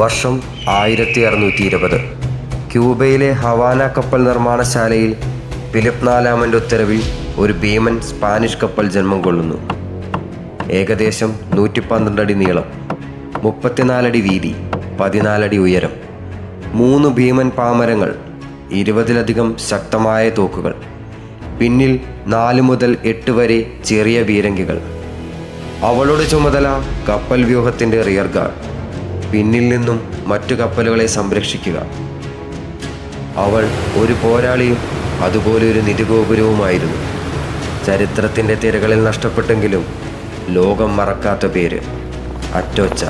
വർഷം ആയിരത്തി അറുന്നൂറ്റി ഇരുപത് ക്യൂബയിലെ ഹവാന കപ്പൽ നിർമ്മാണശാലയിൽ ഫിലിപ്പ് നാലാമന്റെ ഉത്തരവിൽ ഒരു ഭീമൻ സ്പാനിഷ് കപ്പൽ ജന്മം കൊള്ളുന്നു. ഏകദേശം നൂറ്റി പന്ത്രണ്ട് അടി നീളം മുപ്പത്തിനാലടി വീതി പതിനാലടി ഉയരം മൂന്ന് ഭീമൻ പാമരങ്ങൾ ഇരുപതിലധികം ശക്തമായ തോക്കുകൾ പിന്നിൽ നാല് മുതൽ എട്ട് വരെ ചെറിയ വീരങ്കികൾ അവളുടെ ചുമതല കപ്പൽ വ്യൂഹത്തിന്റെ റിയർ ഗാർഡ്. പിന്നിൽ നിന്നും മറ്റു കപ്പലുകളെ സംരക്ഷിക്കുക. അവൾ ഒരു പോരാളിയും അതുപോലെ ഒരു നിധിഗോപുരവുമായിരുന്നു. ചരിത്രത്തിന്റെ തിരകളിൽ നഷ്ടപ്പെട്ടെങ്കിലും ലോകം മറക്കാത്ത പേര് അറ്റോച്ച.